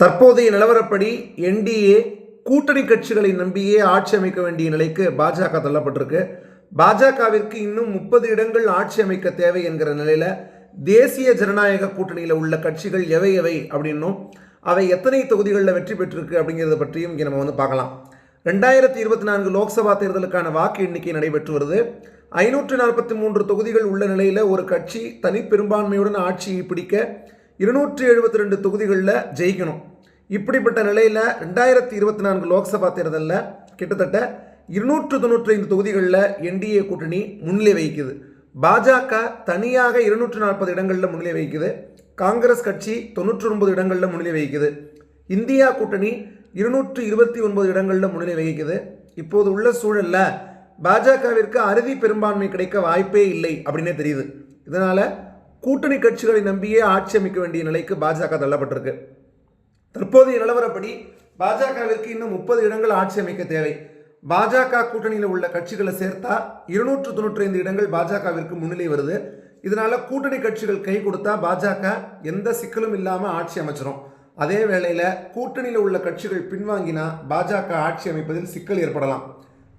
தற்போதைய நிலவரப்படி என்டிஏ கூட்டணி கட்சிகளை நம்பியே ஆட்சி அமைக்க வேண்டிய நிலைக்கு பாஜக தள்ளப்பட்டிருக்கு. பாஜகவிற்கு இன்னும் முப்பது இடங்கள் ஆட்சி அமைக்க தேவை என்கிற நிலையில் தேசிய ஜனநாயக கூட்டணியில் உள்ள கட்சிகள் எவை எவை அப்படின்னும் அவை எத்தனை தொகுதிகளில் வெற்றி பெற்றிருக்கு அப்படிங்கிறத பற்றியும் இங்கே நம்ம வந்து பார்க்கலாம். ரெண்டாயிரத்தி இருபத்தி நான்கு லோக்சபா தேர்தலுக்கான வாக்கு எண்ணிக்கை நடைபெற்று வருது. ஐநூற்று நாற்பத்தி மூன்று தொகுதிகள் உள்ள நிலையில் ஒரு கட்சி தனிப்பெரும்பான்மையுடன் ஆட்சியை பிடிக்க இருநூற்றி எழுபத்தி ரெண்டு தொகுதிகளில் ஜெயிக்கணும். இப்படிப்பட்ட நிலையில் ரெண்டாயிரத்தி இருபத்தி நான்கு லோக்சபா தேர்தலில் கிட்டத்தட்ட இருநூற்று தொண்ணூற்றி ஐந்து தொகுதிகளில் என்டிஏ கூட்டணி முன்னிலை வகிக்குது. பாஜக தனியாக இருநூற்று நாற்பது இடங்களில் முன்னிலை வகிக்குது. காங்கிரஸ் கட்சி தொண்ணூற்றி ஒன்பது இடங்களில் முன்னிலை வகிக்குது. இந்தியா கூட்டணி இருநூற்று இருபத்தி ஒன்பது இடங்களில் முன்னிலை வகிக்குது. இப்போது உள்ள சூழலில் பாஜகவிற்கு அறுதி பெரும்பான்மை கிடைக்க வாய்ப்பே இல்லை அப்படின்னே தெரியுது. இதனால் கூட்டணி கட்சிகளை நம்பியே ஆட்சி அமைக்க வேண்டிய நிலைக்கு பாஜக தள்ளப்பட்டிருக்கு. தற்போதைய நிலவரப்படி பாஜகவிற்கு இன்னும் முப்பது இடங்கள் ஆட்சி அமைக்க தேவை. பாஜக கூட்டணியில் உள்ள கட்சிகளை சேர்த்தா இருநூற்று தொண்ணூற்றி ஐந்து இடங்கள் பாஜகவிற்கு முன்னிலை வருது. இதனால கூட்டணி கட்சிகள் கை கொடுத்தா பாஜக எந்த சிக்கலும் இல்லாமல் ஆட்சி அமைச்சிரும். அதே வேளையில் கூட்டணியில் உள்ள கட்சிகள் பின்வாங்கினா பாஜக ஆட்சி அமைப்பதில் சிக்கல் ஏற்படலாம்.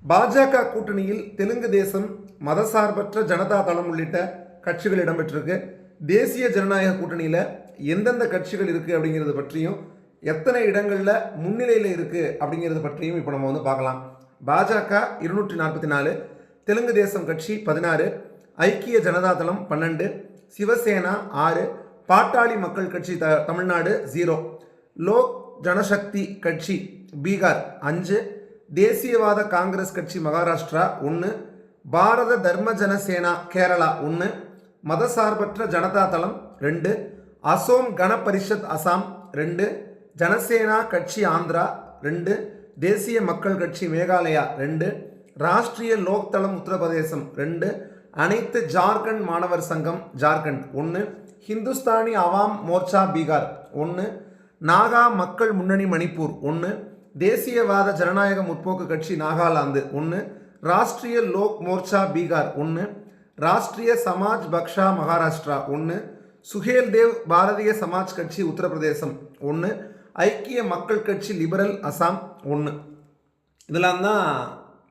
பாஜக கூட்டணியில் தெலுங்கு தேசம் மதசார்பற்ற ஜனதா தளம் உள்ளிட்ட கட்சிகள் இடம்பெற்றிருக்கு. தேசிய ஜனநாயக கூட்டணியில் எந்தெந்த கட்சிகள் இருக்குது அப்படிங்கிறது பற்றியும் எத்தனை இடங்களில் முன்னிலையில் இருக்குது அப்படிங்கிறது பற்றியும் இப்போ நம்ம வந்து பார்க்கலாம். பாஜக இருநூற்றி நாற்பத்தி நாலு தெலுங்கு தேசம் கட்சி பதினாறு ஐக்கிய ஜனதா தளம் பன்னெண்டு சிவசேனா ஆறு பாட்டாளி மக்கள் கட்சி த தமிழ்நாடு ஜீரோ லோக் ஜனசக்தி கட்சி பீகார் அஞ்சு தேசியவாத காங்கிரஸ் கட்சி மகாராஷ்டிரா ஒன்று பாரத தர்ம ஜனசேனா கேரளா ஒன்று மதசார்பற்ற ஜனதா தளம் ரெண்டு அசோம் கண பரிஷத் அசாம் ரெண்டு ஜனசேனா கட்சி ஆந்திரா ரெண்டு தேசிய மக்கள் கட்சி மேகாலயா ரெண்டு ராஷ்ட்ரிய லோக் தளம் உத்தரப்பிரதேசம் ரெண்டு அனைத்து ஜார்க்கண்ட் மாணவர் சங்கம் ஜார்க்கண்ட் ஒன்று ஹிந்துஸ்தானி அவாம் மோர்ச்சா பீகார் ஒன்று நாகா மக்கள் முன்னணி மணிப்பூர் ஒன்று தேசியவாத ஜனநாயக முற்போக்கு கட்சி நாகாலாந்து ஒன்று ராஷ்ட்ரிய லோக் மோர்ச்சா பீகார் ஒன்று ராஷ்டிரிய சமாஜ் பக்ஷா மகாராஷ்டிரா. ஒன்று சுஹேல் தேவ் பாரதிய சமாஜ் கட்சி உத்தரப்பிரதேசம். ஒன்று ஐக்கிய மக்கள் கட்சி லிபரல் அசாம். ஒன்று இதெல்லாம் தான்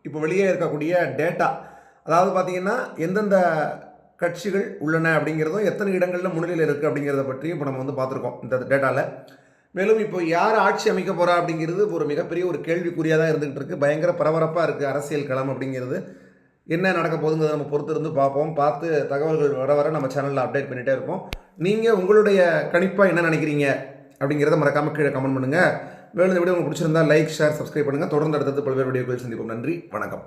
இப்போ வெளியே இருக்கக்கூடிய டேட்டா. அதாவது பார்த்தீங்கன்னா எந்தெந்த கட்சிகள் உள்ளன அப்படிங்கிறதும் எத்தனை இடங்களில் முன்னிலையில் இருக்குது அப்படிங்கிறத பற்றியும் இப்போ நம்ம வந்து பார்த்துருக்கோம் இந்த டேட்டாவில் மேலும் இப்போ யார் ஆட்சி அமைக்க போகிறா அப்படிங்கிறது ஒரு மிகப்பெரிய ஒரு கேள்விக்குறியாக தான் இருந்துகிட்டு இருக்குது பயங்கர பரபரப்பாக இருக்குது அரசியல் களம் அப்படிங்கிறது. என்ன நடக்க போகுதுங்கிறத நம்ம பொறுத்து இருந்து பார்ப்போம். பார்த்து தகவல்கள் வர வர நம்ம சேனலில் அப்டேட் பண்ணிகிட்டே இருப்போம். நீங்கள் உங்களுடைய கணிப்பாக என்ன நினைக்கிறீங்க அப்படிங்கிறத மறக்காமல் கீழே கமெண்ட் பண்ணுங்கள் வேலை இந்த வீடியோ உங்களுக்கு பிடிச்சிருந்தா லைக் ஷேர் சப்ஸ்கிரைப் பண்ணுங்கள் தொடர்ந்து அடுத்தது பல்வேறு வீடியோக்கள் சந்திப்போம். நன்றி வணக்கம்.